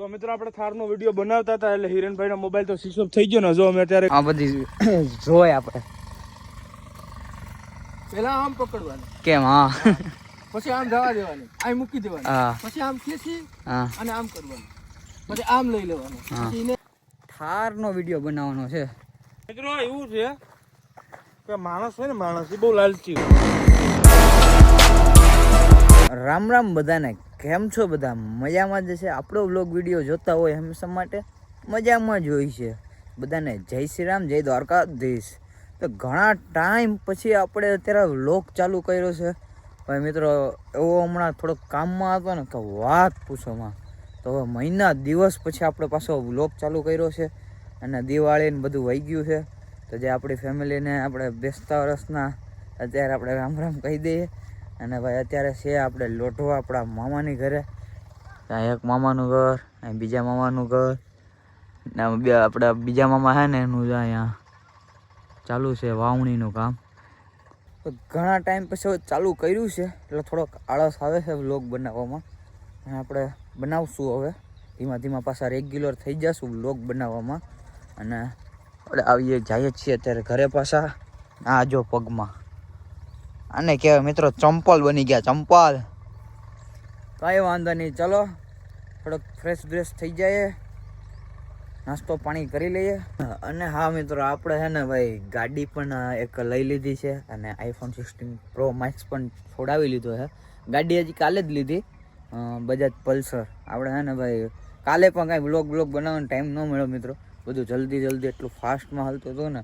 તો મિત્રો આપણે થારનો વીડિયો બનાવતા હતા એટલે હિરેનભાઈનો મોબાઈલ તો સ્વિચ ઓફ થઈ ગયો ને. જો અમે અત્યારે આ બધી જોય આપણે. પેલા આમ પકડવાનું. કેમ? હા. પછી આમ જવા દેવાનું. આમ મૂકી દેવાનું. પછી આમ ખેંચી અને આમ કરવાનું. પછી આમ લઈ લેવાનું. થારનો વીડિયો બનાવવાનો છે. મિત્રો એવું છે કે માણસ હોય ને માણસ એ બહુ લાલચી હોય. રામ રામ બધાને. કેમ છો બધા? મજામાં જ છે. આપણો વ્લોગ વીડિયો જોતા હોય હંમેશા માટે મજામાં જ હોય છે. બધાને જય શ્રી રામ, જય દ્વારકાધીશ. તો ઘણા ટાઈમ પછી આપણે અત્યારે વ્લોગ ચાલુ કર્યો છે. ભાઈ મિત્રો, એવો હમણાં થોડોક કામમાં હતો ને, તો વાત પૂછોમાં તો હવે મહિના દિવસ પછી આપણે પાછો વ્લોગ ચાલુ કર્યો છે અને દિવાળી ને બધું વહી ગયું છે. તો જે આપણી ફેમિલીને આપણે બેસતા વર્ષના અત્યારે આપણે રામ રામ કહી દઈએ. અને ભાઈ અત્યારે છે આપણે લોઢો આપણા મામાની ઘરે. ત્યાં એક મામાનું ઘર અહીં બીજા મામાનું ઘર. ને આપણા બીજા મામા છે ને એનું જ અહીંયા ચાલુ છે વાવણીનું કામ. ઘણા ટાઈમ પછી ચાલુ કર્યું છે, એટલે થોડોક આળસ આવે છે વ્લોગ બનાવવામાં. અને આપણે બનાવશું હવે. ધીમા ધીમા પાછા રેગ્યુલર થઈ જશું વ્લોગ બનાવવામાં. અને આપણે આવીએ, જઈએ છીએ અત્યારે ઘરે પાછા. આ જો પગમાં. આને કહેવાય મિત્રો ચંપલ બની ગયા, ચંપલ. કાંઈ વાંધો નહીં, ચલો. થોડોક ફ્રેશ બ્રેશ થઈ જાય. નાસ્તો પાણી કરી લઈએ. અને હા મિત્રો, આપણે છે ને ભાઈ ગાડી પણ એક લઈ લીધી છે અને આઈફોન સિક્સટીન પ્રો મેક્સ પણ છોડાવી લીધો છે. ગાડી હજી કાલે જ લીધી બજાજ પલ્સર આપણે હે ને ભાઈ, કાલે પણ કાંઈ બ્લોગ બ્લોગ બનાવવાનો ટાઈમ ન મળ્યો મિત્રો. બધું જલ્દી જલ્દી એટલું ફાસ્ટમાં હાલતું હતું ને.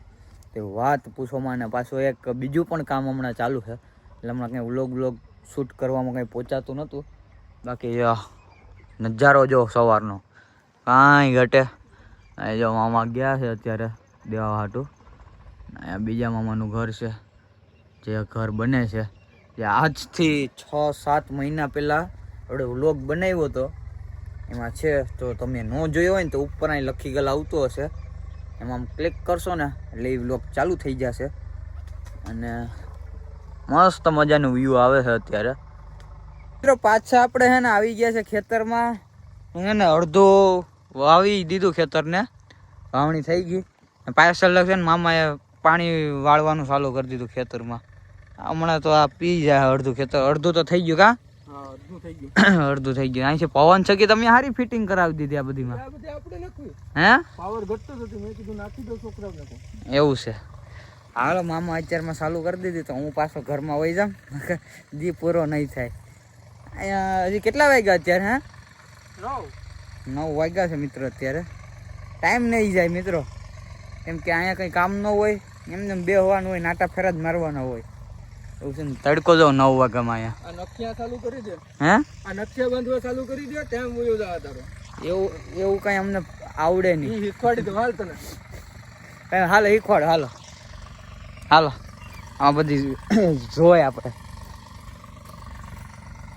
તે વાત પૂછોમાં અને પાછું એક બીજું પણ કામ હમણાં ચાલુ છે. એટલે હમણાં કંઈ વ્લોગ વ્લોગ શૂટ કરવામાં કંઈ પહોંચાતું નહોતું. બાકી નજારો જો સવારનો. કાંઈ ઘટે. જો મામા ગયા છે અત્યારે દેવા હાટું અહીંયા બીજા મામાનું ઘર છે. જે ઘર બને છે. જે આજથી છ, સાત મહિના પહેલાં આપણે વ્લોગ બનાવ્યો હતો. એમાં છે તો તમે ન જોયો હોય ને તો ઉપર અહીં લખી ગયેલા આવતો હશે. એમાં આમ ક્લિક કરશો ને, એટલે એ વ્લોગ ચાલુ થઈ જશે. અને મસ્ત મજાનું વ્યૂ આવે છે અત્યારે. મિત્રો, પાછા આપણે હે ને આવી ગયા છે ખેતરમાં. હે ને અડધો વાવી દીધું ખેતરને. વાવણી થઈ ગઈ. પાછળ છે ને મામાએ પાણી વાળવાનું ચાલુ કરી દીધું ખેતરમાં. હમણાં તો આ પી જાય અડધું ખેતર. અડધું તો થઈ ગયું કા? અડધું થઈ ગયું. અડધું થઈ ગયું. અહીં છે પવન છે કે તમે સારી ફિટિંગ કરાવી દીધી આ બધીમાં? હે? પાવર ઘટતો જ મેં કીધું નાખી દો છોકરાઓને એવું છે. હાલો મામા અત્યારમાં ચાલુ કરી દીધી તો હું પાછો ઘરમાં વહી જામ દી પૂરો નહીં થાય. અહીંયા હજી કેટલા વાગ્યા અત્યારે હે? નવ. વાગ્યા છે મિત્રો અત્યારે. ટાઈમ નહીં જાય મિત્રો. કેમ કે અહીંયા કંઈ કામ ન હોય એમને એમ બે હોવાનું હોય નાટા ફેરા જ મારવાના હોય. એવું છે ને તડકો જો નવ વાગ્યામાં અહીંયા. આ નખિયા ચાલુ કરી દે. હે? આ નખિયા બાંધવા ચાલુ કરી દે ત્યાં મૂયો જવા તારો. એવું એવું કંઈ અમને આવડે નહીં. શીખવાડી દો હાલ તને. કાંઈ હાલો શીખવાડ હાલો. હાલો આ બધી જોય આપણે.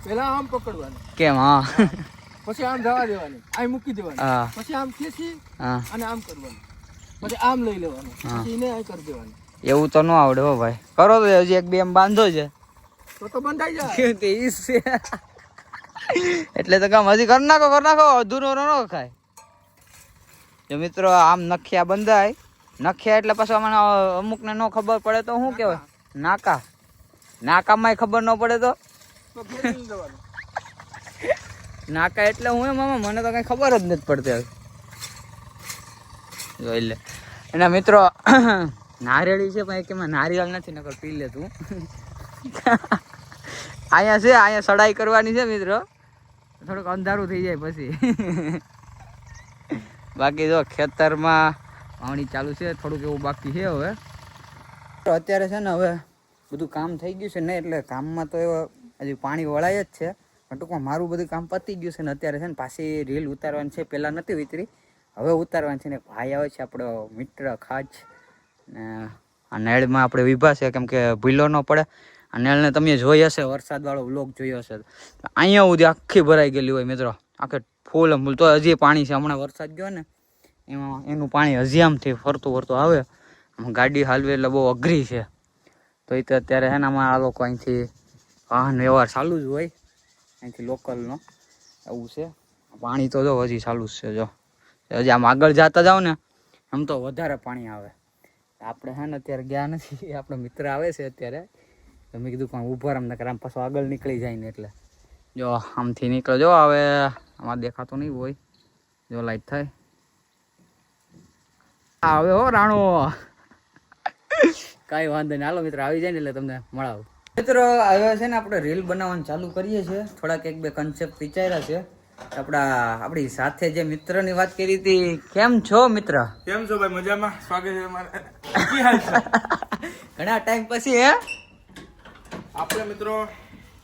પેલા આમ પકડવાનું. કેમ હા. પછી આમ જવા દેવાની. આમ મૂકી દેવાની. પછી આમ ખેંચી અને આમ કરવાનું. પછી આમ લઈ લેવાનું. પછી એને આ કરી દેવાનું. એવું તો ન આવડે હો ભાઈ. કરો તો હજી એક બે એમ બાંધો છે. તો તો બંધાઈ જાય. તે ઈ છે. એટલે તો કામ હજી કર નાખો કર નાખો. અધૂરો ન ખાય જો મિત્રો આમ નખ્યા બંધાય. નખિયા એટલે પાછું મને અમુકને ન ખબર પડે તો શું કહેવાય? નાકા. નાકામાંય ખબર ન પડે તો? નાકા એટલે હું એમ મામા મને તો કઈ ખબર જ નથી પડતી હવે. જોઈ લે. એના મિત્રો નારિયેળી છે, પણ એક નારિયેળ નથી, નકર પી લે તું. અહીંયા છે, અહીંયા સડાઈ કરવાની છે, મિત્રો. થોડુંક અંધારું થઈ જાય પછી. બાકી જો, ખેતરમાં વાવણી ચાલુ છે, થોડુંક એવું બાકી છે હવે. અત્યારે છે ને હવે બધું કામ થઈ ગયું છે ને, એટલે કામમાં તો હજી પાણી વળાય જ છે. પણ ટૂંકમાં મારું બધું કામ પતી ગયું છે ને, અત્યારે છે ને પાછી રીલ ઉતારવાની છે પહેલાં નથી ઉતરી. હવે ઉતારવાની છે ને, ભાઈ આવે છે આપણો મિત્ર ખાજ. ને આ નેળમાં આપણે વિભા છે, કેમ કે ભૂલો ન પડે. આ નેળને તમે જોઈ હશે, વરસાદવાળો વ્લોગ જોયો હશે. અહીંયા સુધી આખી ભરાઈ ગયેલી હોય મિત્રો. આખે ફૂલ ફૂલ તો હજી પાણી છે, હમણાં વરસાદ ગયો ને, એમાં એનું પાણી હજી આમથી ફરતું ફરતું આવે. ગાડી હાલવી એટલે બહુ અઘરી છે. તો એ તો અત્યારે છે ને અમારા આ લોકો અહીંથી વાહન વ્યવહાર ચાલુ જ હોય. અહીંથી લોકલનો એવું છે. પાણી તો જો હજી ચાલુ જ છે, જો. હજી આમ આગળ જતા જાઓ ને, આમ તો વધારે પાણી આવે. આપણે હા ને અત્યારે ગયા નથી. આપણો મિત્ર આવે છે અત્યારે. તો મેં કીધું પણ ઊભા રમ, નકર આમ પાછો આગળ નીકળી જાય ને એટલે. જો આમથી નીકળો જો હવે આમાં દેખાતો નહીં હોય. જો લાઈટ થાય. હવે હો રાણો. કાંઈ વાંધો નહીં. હાલો મિત્રો, આવી જાય ને એટલે તમને મળાવું. મિત્રો, હવે છે ને આપણે રીલ બનાવવાનું ચાલુ કરીએ છીએ. થોડાક એક બે કન્સેપ્ટ વિચાર્યા છે. આપણા, આપણી સાથે જે મિત્રની વાત કરી હતી. કેમ છો મિત્ર? કેમ છો ભાઈ? મજામાં? સ્વાગત છે અમારે ઘણા ટાઈમ પછી હે? આપણે મિત્રો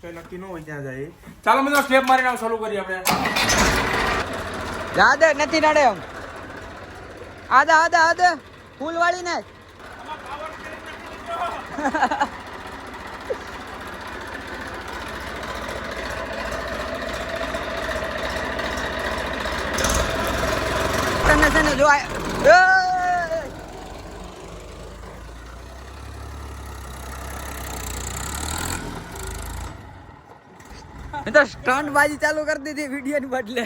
કઈ નક્કી ન હોય ત્યાં જાય. ચાલો મિત્રો સ્ટેપ મારીને આમ ચાલુ કરીએ આપણે. દાદા નથી નડે એમ. આદા આદા આદા. ફૂલ વાળી ને તને તને જો આ- એ! મેં તો સ્ટન્ટ બાજી ચાલુ કરી દીધી વીડિયો ની બદલે.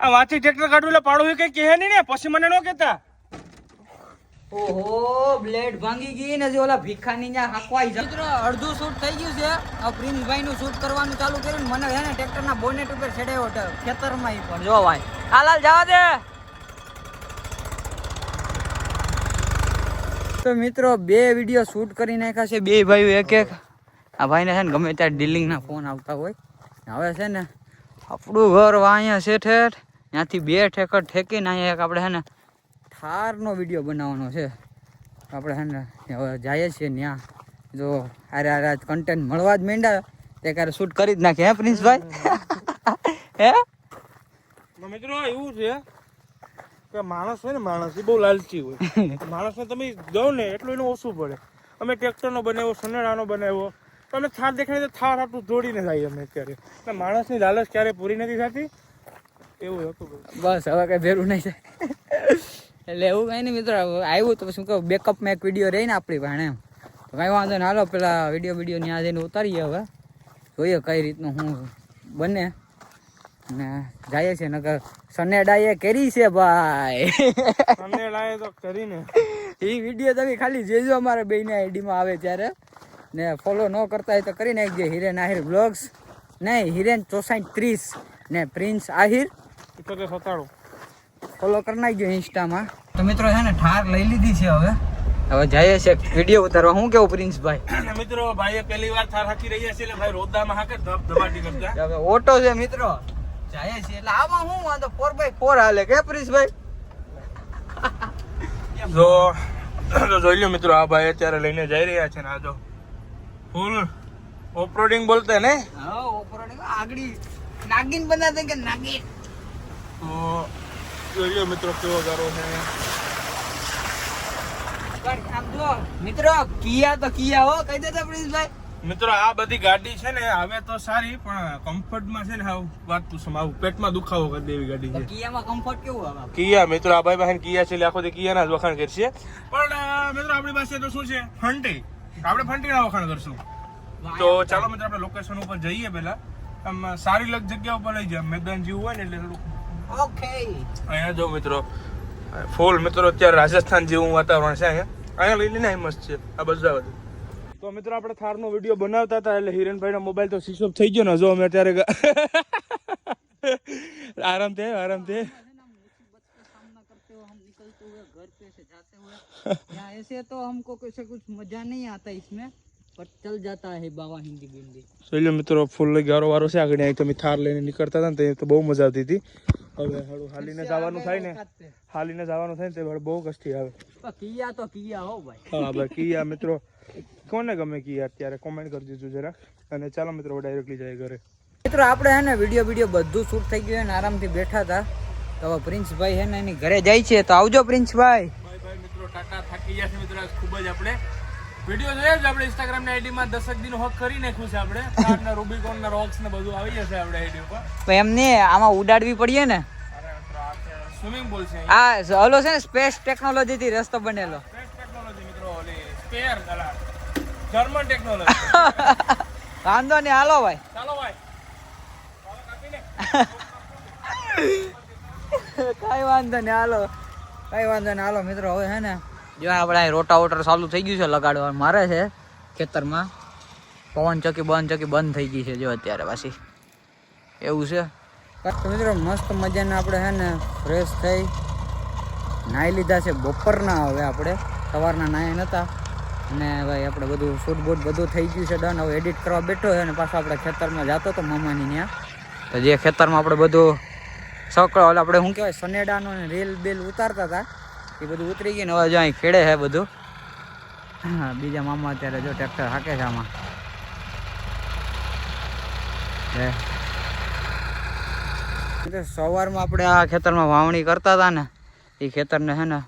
આ વાંચી ટ્રેક્ટર કાઢવું એટલે પાડું કઈ કહે નહીં ને પછી મને ન કહેતા. ઓહો બ્લેડ ભાંગી ગઈ ને જે ઓલા ભીખાની ન્યા હાકવાઈ જાય મિત્રો અડધું શૂટ થઈ ગયું છે. આ પ્રિન્સભાઈ નું શૂટ કરવાનું ચાલુ કર્યું મને હે ને ટ્રેક્ટર ના બોનેટ ઉપર છેડે હતો ખેતરમાં પણ. જો ભાઈ. હાલાલ જવા દે. તો મિત્રો બે વીડિયો શૂટ કરી નાખ્યા છે બે ભાઈઓ એક એક. આ ભાઈને છે ને ગમે ત્યારે ડીલિંગના ફોન આવતા હોય. હવે છે ને આપણું ઘર અહીંયા છે ઠેઠ ત્યાંથી બે ઠેકર ઠેકીને અહીંયા એક આપણે છે ને થારનો વીડિયો બનાવવાનો છે. આપણે છે ને હવે જઈએ છીએ ત્યાં જો અરે અરે કન્ટેન્ટ મળવા જ માંડ્યા. તે ક્યારે શૂટ કરી જ નાખે હે પ્રિન્સભાઈ? હે? મિત્રો એવું છે કે માણસ હોય ને માણસ એ બહુ લાલચી હોય. માણસને તમે દો ને એટલું એનું ઓછું પડે. અમે ટ્રેક્ટરનો બનાવ્યો સનેડાનો બનાવ્યો. તો અમે થાર દેખાય તો થાર આટલું જોડીને જાય અમે અત્યારે માણસની લાલચ ક્યારે પૂરી નથી થતી? એવું હતું બસ હવે કઈ ભેરું નહીં થાય. એટલે એવું કઈ નહીં મિત્રો આવ્યું તો શું કહું બેકઅપમાં એક વીડિયો રહી ને આપણી ભાણે. એમ તો કાંઈ વાંધો ને હાલો પેલા વીડિયો વીડિયો ત્યાં જઈને ઉતારીએ હવે. જોઈએ કઈ રીતનું શું બને. ને જઈએ છે નકર સનેડાએ કરી છે ભાઈ. સનેડાએ તો કરીને. એ વીડિયો તમે ખાલી જોજો અમારા બેયના આઈડીમાં આવે ત્યારે. ને ફોલો ન કરતા હોય તો કરી નાખજો હિરેન આહિર બ્લોગ્સ નહીં હિરેન ચોસાઠ ત્રીસ. ને પ્રિન્સ આહિર. સત્તાણું. ફોલો કરી નાખજો ઇન્સ્ટામાં. તો મિત્રો છે ને ઠાર લઈ લીધી છે હવે. હવે જઈએ છે વીડિયો ઉતારવા. હું કેવું પ્રિન્સભાઈ મિત્રો ભાઈએ પહેલી વાર થાર હાકી રહ્યા છે એટલે ભાઈ રોદામાં હાકે ધબ ધબાટી કરતા. હવે ઓટો છે મિત્રો. જઈએ છીએ એટલે આમાં હું વાંધો? ફોર બાય ફોર હાલે કે પ્રિન્સભાઈ જો જોઈ લો મિત્રો આ ભાઈ અત્યારે લઈને જઈ રહ્યા છે ને આ જો ફૂલ ઓફરોડિંગ બોલતે ને? હા ઓપરોડિંગ આગળી. નાગિન બનાતે કે નાગિન? તો જોઈ લો મિત્રો કેવો ગારો છે. આમ જો મિત્રો કિયા તો કિયા હો કહી દેતા પ્રિન્સભાઈ મિત્રો આ બધી ગાડી છે ને હવે તો સારી પણ કમ્ફર્ટમાં છે ને હાવ વાત પૂછો આવું પેટમાં દુખાવો કરી દેવી ગાડી છે. કિયામાં કમ્ફર્ટ કેવું આવે? કિયા મિત્રો આ ભાઈ બહેન કિયા છે એટલે આખો દી કિયાના જ વખાણ કરશે. પણ મિત્રો આપણી પાસે તો શું છે? ફંટી. આપણે ફંટીના વખાણ કરશું. તો ચાલો મિત્રો આપણે લોકેશન ઉપર જઈએ પહેલા. આમ સારી લગ જગ્યા ઉપર લઈ જાય મેદાન જેવું હોય ને એટલે થોડુંક. ઓકે અહીંયા જો મિત્રો ફૂલ મિત્રો અત્યારે રાજસ્થાન જેવું વાતાવરણ છે અહીંયા. અહીંયા લઈ લઈને મસ્ત છે આ બધા બધું તો મિત્રો આપણે થારનો વિડીયો બનાવતા હતા એટલે હિરેનભાઈનો મોબાઈલ તો સ્વિચ ઓફ થઈ ગયો ને જો અમે અત્યારે ગ- આરામ થયો આરામ થયો सामना करते हो हम निकलते हुए घर पे से जाते हुए यहाँ ऐसे तो हमको कैसे कुछ मजा नहीं आता इसमें पर चल जाता है बाबा हिंदी बिंदी જોઈ લો મિત્રો ફૂલ ગારો વારો છે આગળ અહીં તમે થાર લઈને નીકળતા હતા ને તે તો બહુ મજા આવતી હતી હવે હાલું હાલીને જવાનું થાય ને હાલીને જવાનું થાય ને તે બહુ કષ્ટી આવે કિયા તો કિયા હો ભાઈ હા ભાઈ કિયા મિત્રો કોને ગમે કિયા અત્યારે કોમેન્ટ કરી દેજો જરાક. અને ચાલો મિત્રો ડાયરેક્ટલી જાય ઘરે. મિત્રો આપણે હે ને વીડિયો વીડિયો બધું શૂટ થઈ ગયું ને આરામથી બેઠા હતા. તો હવે પ્રિન્સભાઈ હે ને એની ઘરે જાય છે. તો આવજો પ્રિન્સભાઈ. ભાઈ ભાઈ મિત્રો ટાટા થાકી ગયા છે મિત્રો ખૂબ જ આપણે. વીડિયો જોયો છે આપણે ઇન્સ્ટાગ્રામની આઈડી માં? દસક દિન હોક કરી નાખ્યું છે આપણે. કાર્ડના રૂબિકોન ના રોક્સ ને બધું આવી જશે આપણે આઈડી ઉપર. તો એમને આમાં ઉડાડવી પડીએ ને? અરે મિત્રો આ સ્વિમિંગ પૂલ છે આ ઓલો છે ને સ્પેસ ટેકનોલોજી થી રસ્તો બનેલો બેસ્ટ ટેકનોલોજી મિત્રો ઓલી સ્પેર કલર જર્મન ટેકનોલોજી વાંધો નહીં હાલો ભાઈ. ચાલો ભાઈ. કઈ વાંધો નહીં હાલો. કઈ વાંધો નહીં હાલો મિત્રો હવે હે ને જો આપણે રોટા વોટર ચાલુ થઈ ગયું છે લગાડવા મારે છે ખેતરમાં. પવન ચકી બંધ ચકી બંધ થઈ ગઈ છે જો અત્યારે પાછી. એવું છે. મિત્રો મસ્ત મજાના આપણે હે ને ફ્રેશ થઈ. નાહી લીધા છે બપોરના હવે આપણે. સવારના નાહ્યા નહોતા અને ભાઈ આપણે બધું શૂટ બૂટ બધું થઈ ગયું છે ડન હવે એડિટ કરવા બેઠો છે અને પાછો આપણે ખેતરમાં જતો હતો મામાની ત્યાં તો જે ખેતરમાં આપણે બધું સકળો એટલે આપણે શું કહેવાય, સનેડાનો ને રેલ બેલ ઉતારતા હતા, એ બધું ઉતરી ગયું ને હવે જો અહીં ખેડે છે બધું. બીજા મામા અત્યારે જો ટ્રેક્ટર હાકે છે આમાં. સવારમાં આપણે આ ખેતરમાં વાવણી કરતા હતા ને, એ ખેતરને છે ને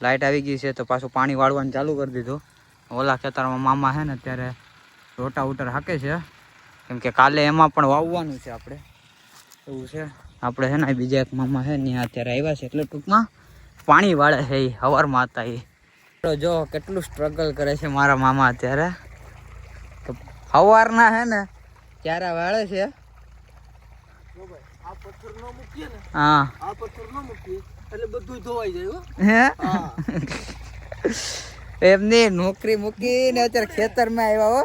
લાઇટ આવી ગઈ છે તો પાછું પાણી વાળવાનું ચાલુ કરી દીધું. ઓલા ખેતરમાં મામા છે ને અત્યારે રોટા ઉટર હાકે છે. કેમ કે કાલે એમાં પણ વાવવાનું છે આપણે. એવું છે. આપણે છે ને બીજા એક મામા છે ને અત્યારે આવ્યા છે એટલે ટૂંકમાં પાણી વાળે છે એ હવારમાં હતા એ જો કેટલું સ્ટ્રગલ કરે છે મારા મામા અત્યારે. તો હવારના છે ને ત્યારે વાળે છે. હા. આ પથ્થર ન મૂકીએ એટલે બધું ધોવાઈ જાય હા. એમની નોકરી મૂકીને અત્યારે ખેતરમાં આવ્યા હો.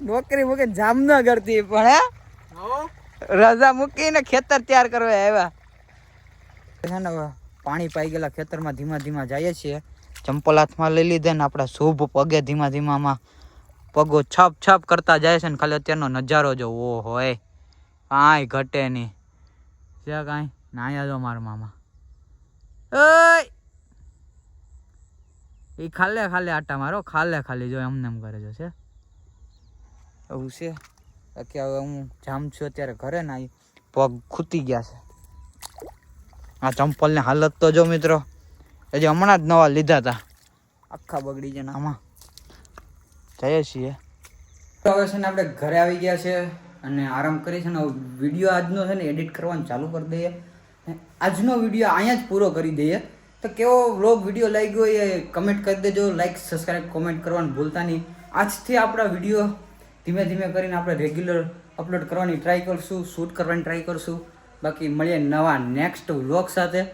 નોકરી મૂકીને જામનગરથી પણ હે? રજા મૂકીને ખેતર તૈયાર કરવા આવ્યા. છે ને પાણી પાઈ ગયેલા ખેતરમાં ધીમા ધીમા જઈએ છીએ. ચંપલ હાથમાં લઈ લીધે ને આપણા શુભ પગે ધીમા ધીમામાં પગો છપ છપ કરતા જાય છે ને ખાલી અત્યારનો નજારો જો ઓ હોય. કાંઈ ઘટે નહીં. છે કાંઈ? નાયા જો મારા મામા. ઓય! એ ખાલે ખાલે આટા મારો, ખાલે ખાલી જો એમને એમ કરે છે છે? એવું છે? બાકી હવે હું જામ છું અત્યારે ઘરે ને પગ ખૂતી ગયા છે. આ ચંપલની હાલત તો જો મિત્રો, હજી હમણાં જ નવા લીધા હતા. આખા બગડી છે આમાં. જઈએ છીએ. હવે છે ને આપણે ઘરે આવી ગયા છે અને આરામ કરી છે ને વીડિયો આજનો છે ને એડિટ કરવાનું ચાલુ કરી દઈએ. આજનો વીડિયો અહીંયા જ પૂરો કરી દઈએ. તો કેવો વ્લોગ વીડિયો લાગ્યો એ કમેન્ટ કરી દેજો. લાઈક સબસ્ક્રાઈબ કોમેન્ટ કરવાનું ભૂલતા નહીં. આજથી આપણા વીડિયો ધીમે ધીમે કરીને આપણે રેગ્યુલર અપલોડ કરવાની ટ્રાય કરશું શૂટ કરવાની ટ્રાય કરશું. બાકી મળીએ નવા નેક્સ્ટ વ્લોગ સાથે.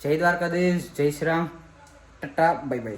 જય દ્વારકાધીશ, જય Shri Ram. Tata bye bye